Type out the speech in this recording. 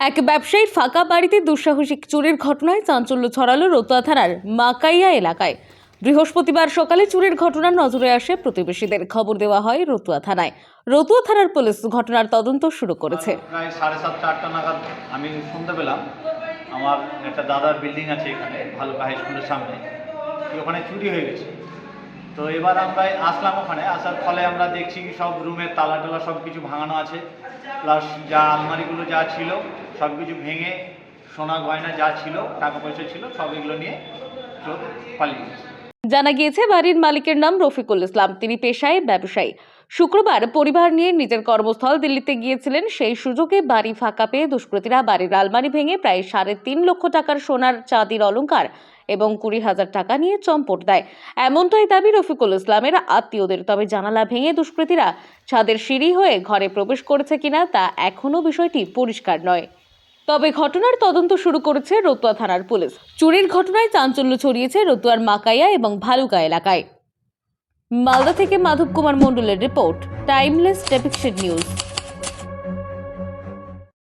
এক ব্যবসায়ীর ফাঁকা বাড়িতে দুঃসাহসিক চুরির ঘটনায় চাঞ্চল্য ছড়ালো রতুয়া থানার মাকাইয়া এলাকায়। বৃহস্পতিবার সকালে চুরির ঘটনার নজরে আসে প্রতিবেশীদের। খবর দেওয়া হয় রতুয়া থানায়। রতুয়া থানার পুলিশ ঘটনার তদন্ত শুরু করেছে। প্রায় সাড়ে সাতটা, আটটা নাগাদ আমি শুনতে পেলাম, আমার একটা দাদার বিল্ডিং আছে এখানে, ভালুকা হাই স্কুলের সামনে। ওখানে চুরি হয়ে গেছে। তো এবার আমরা আসলাম ওখানে, আসার ফলে আমরা দেখছি সব রুমের তালা টালা সব কিছু ভাঙানো আছে প্লাস যা আলমারিগুলো যা ছিল সব কিছু ভেঙে সোনা গয়না যা ছিল টাকা পয়সা ছিল, সব এগুলো নিয়ে চোর পালিয়ে গেছে। জানা গিয়েছে, বাড়ির মালিকের নাম রফিকুল ইসলাম। তিনি পেশায় ব্যবসায়ী। শুক্রবার পরিবার নিয়ে নিজের কর্মস্থল দিল্লিতে গিয়েছিলেন। সেই সুযোগে বাড়ি ফাঁকা পেয়ে দুষ্কৃতীরা বাড়ির আলমারি ভেঙে প্রায় সাড়ে তিন লক্ষ টাকার সোনার চাঁদির অলংকার এবং কুড়ি হাজার টাকা নিয়ে চম্পট দেয়। এমনটাই দাবি রফিকুল ইসলামের আত্মীয়দের। তবে জানালা ভেঙে দুষ্কৃতীরা ছাদের সিঁড়ি হয়ে ঘরে প্রবেশ করেছে কিনা তা এখনও বিষয়টি পরিষ্কার নয়। তবে ঘটনার তদন্ত শুরু করেছে রতুয়া থানার পুলিশ। চুরির ঘটনায় চাঞ্চল্য ছড়িয়েছে রতুয়ার মাকাইয়া এবং ভালুকা এলাকায়। মালদা থেকে মাধব কুমার মণ্ডলের রিপোর্ট, টাইমলেস ডেপিকশন নিউজ।